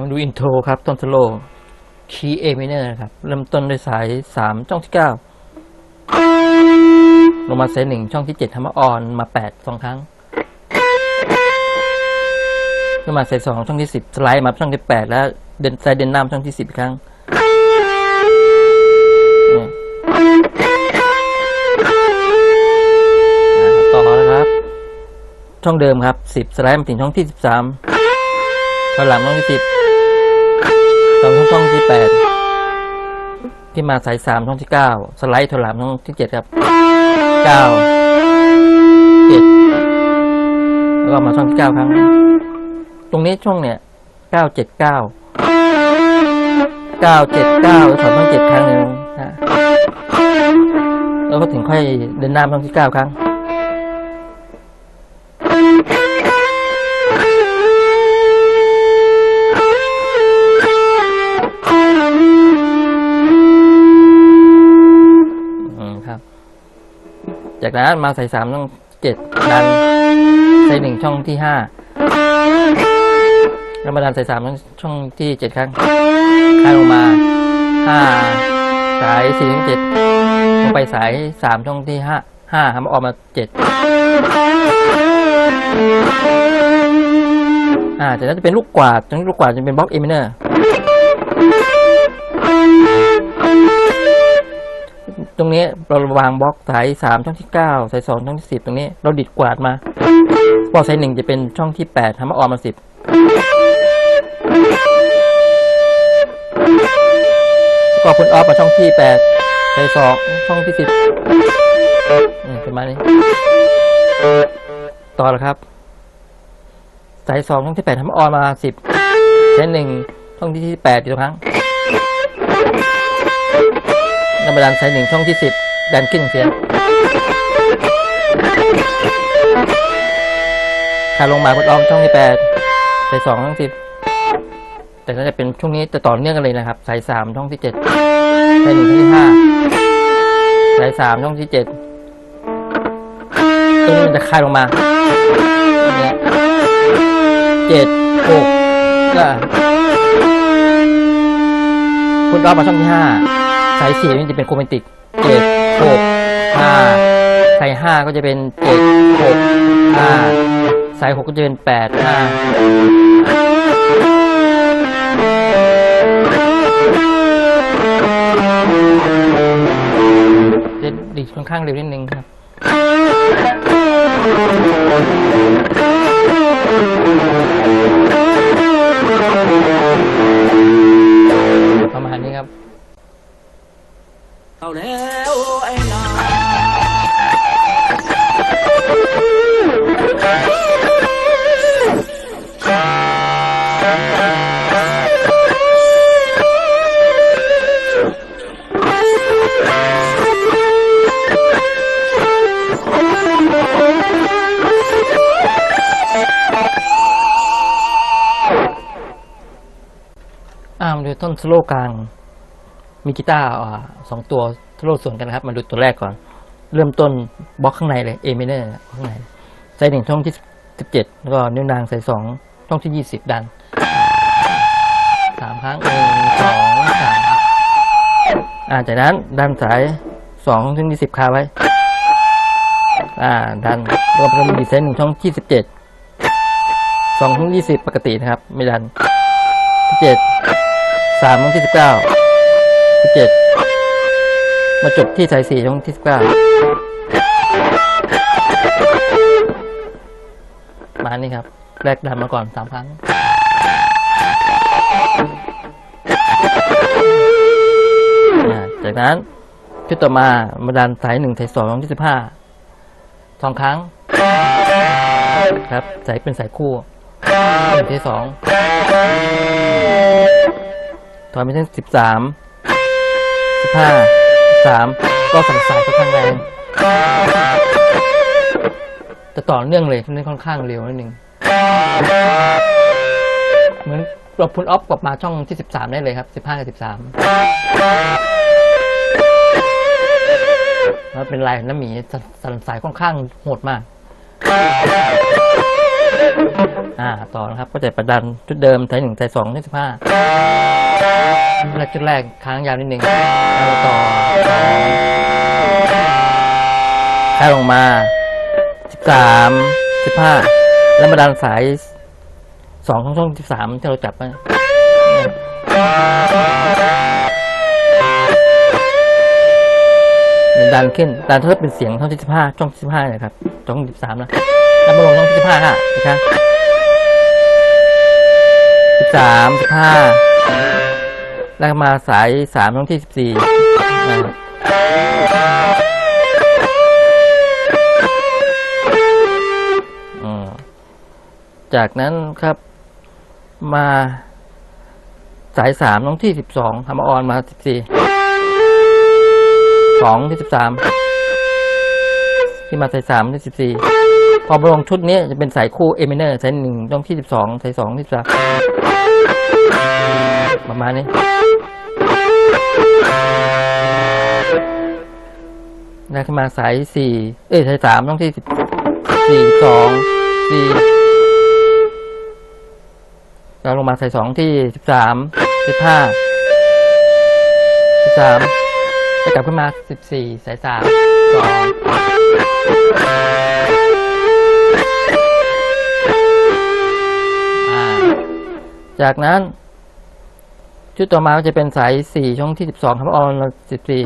มาดูอินโทรครับต้นสโลคีย์เอมิเนอร์นะครับ เริ่มต้นด้วยสายสามช่องที่เก้า ลงมาสายหนึ่งช่องที่เจ็ดทำมาออนมาแปดสองครั้งลงมาสายสองช่องที่สิบสไลด์มาช่องที่แปดแล้วเดินสายเดินน้ามาช่องที่สิบครั้งต่อ่าต่อนะครับ ช่องเดิมครับสิบสไลด์มาถึงช่องที่สิบสามถอยหลังช่องที่สิบสองช่อช่องที่แปด ที่มาสายสามช่องที่เก้าสไลด์ถอยหลังช่องที่เจ็ดครับเก้าเจ็ดแล้วก็มาช่องที่เก้าครั้ง ตรงนี้ช่องเนี่ยเก้าเจ็ดเก้าเก้าเจ็ดเก้าถอยช่องเจ็ดครั้งหนึ่งนะแล้วก็ถึงค่อยเดินหน้าช่องที่เก้าครั้ง จากนั้นมาใส่สามช่องเจ็ดดันใส่หนึ่งช่องที่ห้าแล้วมาดันใส่สามช่องช่องที่เจ็ดครั้งคลายลงมาห้าสายสี่ถึงเจ็ดลงไปสายสามช่องที่ห้าห้าทำออกมาเจ็ดอ่าจากนั้นจะเป็นลูกกวาดตรงนี้ลูกกวาดจะเป็นบล็อกเอมิเนอร์ ตรงนี้เราวางบล็อกสายสามช่องที่เก้าสายสองช่องที่สิบตรงนี้เราดิดกวาดมาบล็อกสายหนึ่งจะเป็นช่องที่แปดทำมาออกมาสิบก็คุณออฟมาช่องที่แปดสายสองช่องที่สิบอืมประมาณนี้ ต่อแล้วครับ สายสองช่องที่แปดทำมาออนมาสิบสายหนึ่งช่องที่แปดอีกครั้ง นำมาดันสายหนึ่งช่องที่สิบดันขึ้นเสียงขาลงมาพดออมช่องที่แปดสายสองช่องสิบแต่ถ้าจะเป็นช่วงนี้จะต่อเนื่องกันเลยนะครับ สายสามช่องที่เจ็ดสายหนึ่งช่องที่ห้าสายสามช่องที่เจ็ดตรงนี้มันจะคายลงมาเนี่ยเจ็ดหกก็คุณรอบมาช่องที่ห้า สายสี่นี่จะเป็นโคเมนติกเจ็ดหกห้าสายห้าก็จะเป็นเจ็ดหกห้าสายหกก็จะเป็นแปดห้าจะดีดค่อนข้างเร็วนิดนึงครับประมาณนี้ครับ เอาแล้วไอ้นาอ่ามาดูต้นสโลกลาง มีกีตาร์สองตัวสโลว์ส่วนกันนะครับมาดูตัวแรกก่อน เริ่มต้นบล็อกข้างในเลยเอเมเนอร์ข้างในใส่หนึ่งช่องที่สิบเจ็ดแล้วก็นิ้วนางใส่สองช่องที่ยี่สิบดันสามครั้งหนึ่งสองสามอ่าจากนั้นดันสายสองช่องที่ยี่สิบคาไว้ อ่า ดันรวมเป็นดีไซน์หนึ่งช่องที่สิบเจ็ดสองช่องยี่สิบปกตินะครับ ไม่ดันเจ็ดสามช่องที่สิบเก้า สิบเจ็ดมาจบที่สายสี่ช่องที่สิบเก้ามานี่ครับ แรกดันมาก่อนสามครั้ง จากนั้นชุดต่อมามาดันสายหนึ่งสายสองช่องที่สิบห้าสองครั้ง ครับสายเป็นสายคู่หนึ่งที่สองถอยไปถึงสิบสาม สิบห้าสามก็สั่งสายค่อนข้างแรงจะต่อเนื่องเลยเล่นค่อนข้างเร็วนิดนึงเหมือนเราพุนออฟกลับมาช่องที่สิบสามได้เลยครับสิบห้ากับสิบสามแล้วเป็นลายน้ำหมีสสันสายค่อนข้างโหดมาก อ่า ต่อนะครับ ก็จะประดันชุดเดิมไทยหนึ่งไทยสองที่สิบห้า แรกชุดแรกค้างยาวนิดหนึ่งแล้วต่อสองค้างลงมาสิบสามสิบห้าแล้วมาดันสายสองช่องช่องที่สามที่เราจับมาเนี่ยดันขึ้นดันถ้าเป็นเสียงช่องที่สิบห้าช่องสิบห้าเลยครับช่องสิบสามนะแล้วมาลงช่องที่สิบห้าค่ะนะครับสิบสามสิบห้า แล้วมาสายสามช่องที่สิบสี่จากนั้นครับมาสายสามน้องที่สิบสองทำออนมาสิบสี่สองที่สิบสามที่มาสายสามที่สิบสี่พอมาลงชุดนี้จะเป็นสายคู่เอเมเนอร์สายหนึ่งต้องที่สิบสองสายสองที่สิบสามประมาณนี้ แล้ขึ้นมาสายสี่เอ้ยสายสามต้องที่สิบสี่สองสี่เราลงมาใส่สองที่สิบสามสิบห้าสิบสามจะกลับขึ้นมาสิบสี่สายสามสองจากนั้น ชุดต่อมาก็จะเป็นสายสี่ช่องที่สิบสองครับออนสิบสี่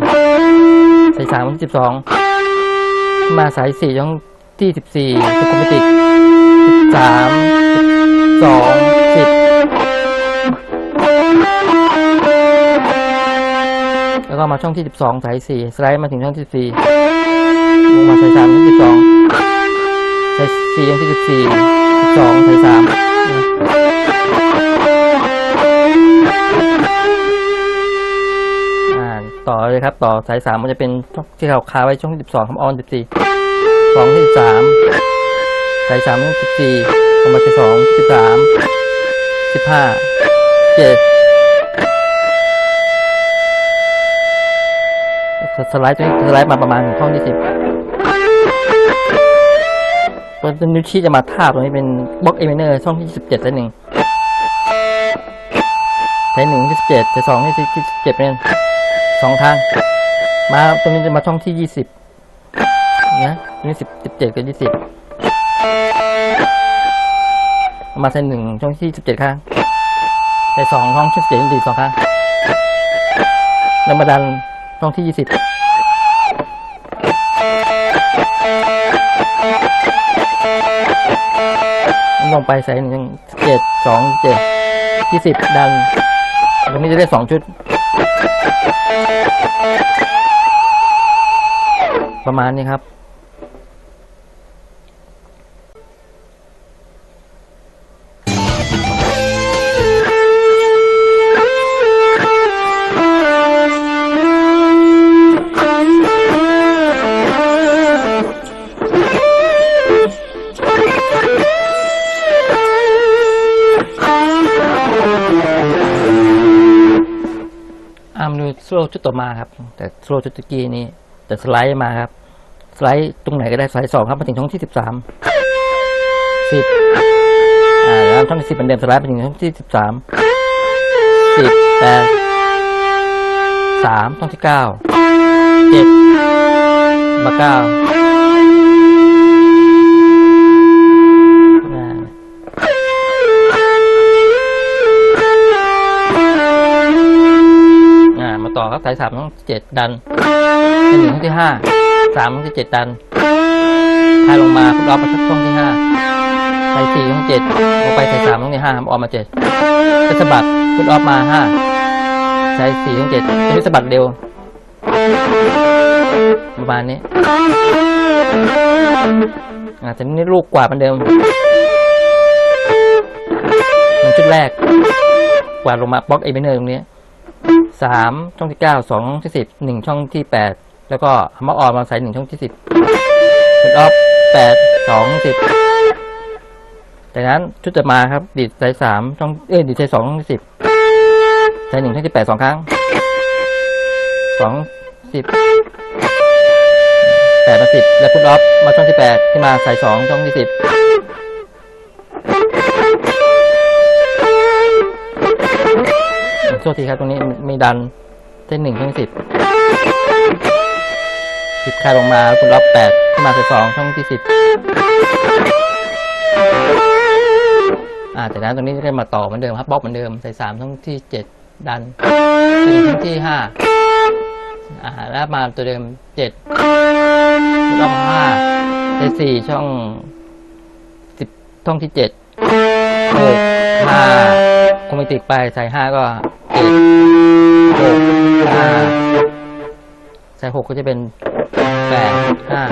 สายสามที่สิบสองมาสายสี่ช่องที่สิบสี่สุขุมวิทสิบสามสองสิบแล้วก็มาช่องที่12สองสาย4สไลด์มาถึงช่องที่4ลงมาสาย3ช่องที่12สาย4ช่องที่14 12สาย3 เลยครับ ต่อสาย3มันจะเป็นช่องที่เราคาไว้ช่องที่12ครับออน14 2ที่13สามสาย3ช่อง14ลงมาสาย2 13 15 7สไลด์ตัวนี้สไลด์มาประมาณช่องที่สิบตัวนิ้วชี้จะมาทาบตรงนี้เป็นบล็อกเอเมเนอร์ช่องที่สิบเจ็ดสายหนึ่งสายหนึ่งที่สิบเจ็ดสายสองที่สิบเจ็ดเป็น สองทาง มาตรงนี้จะมาช่องที่ยี่สิบนะนี้สิบสิบเจ็ดกับยี่สิบมาเสายหนึ่งช่องที่สิบเจ็ดข้างสายสองช่องที่สิบเจ็ดยี่สิบสองข้างแล้วมาดันช่องที่ยี่สิบลงไปใส่หนึ่งเจ็ดสองเจ็ดยี่สิบดันตรงนี้จะได้สองชุด ประมาณนี้ครับอ่ามดูสโลชุดต่อมาครับ แต่สโลชุดตะกี้นี้ แต่สไลด์มาครับ สไลด์ตรงไหนก็ได้สไลด์สองครับมาถึงช่องที่สิบสามสิบอ่าแล้วช่องที่สิบเหมือนเดิมสไลด์มาถึงช่องที่สิบสามสิบแปดสามช่องที่เก้าเจ็ดมาเก้า มาต่อครับสายสามต้องเจ็ดดันไปหนึ่งช่องที่ห้าสามช่องที่เจ็ดดันถ้าลงมาคุณออฟมาช่องที่ห้าสายสี่ช่องเจ็ดลงไปสายสามช่องที่ห้าออกมาเจ็ดก็สะบัดคุณออฟมาห้าสายสี่ช่องเจ็ดจะนี้สะบัดเร็วประมาณนี้อ่าแต่นี่ลูกกว่าเหมือนเดิมมันชุดแรกกว่าลงมาบล็อกเอเมเนอร์ตรงนี้ สามช่องที่เก้าสองช่องที่สิบหนึ่งช่องที่แปดแล้วก็เอามาออนมาใส่หนึ่งช่องที่สิบเป็นออฟแปดสองสิบจากนั้นชุดจะมาครับ ดีดใส่สามช่องเอ้ยดีดใส่สองช่องที่สิบใส่หนึ่งช่องที่แปดสองครั้งสองสิบแปดมาสิบแล้วคุณออฟมาช่องที่แปดที่มาใส่สองช่องที่สิบ ษทีครับ ตรงนี้ไม่ดันเส้นหนึ่งช่องที่สิบสิบคายลงมาคุณล็อกแปดขึ้นมาใส่สองช่องที่สิบอ่าแต่นั้นตรงนี้ก็มาต่อเหมือนเดิมครับบล็อกเหมือนเดิมใส่สามช่องที่เจ็ดดันใส่ช่องที่ห้าอ่าแล้วมาตัวเดิมเจ็ดรอบห้าใส่สี่ช่องสิบช่องที่เจ็ดหกห้าคอมมิติกไปใส่ห้าก็ หกห้าใส่หกก็จะเป็นแปดห้า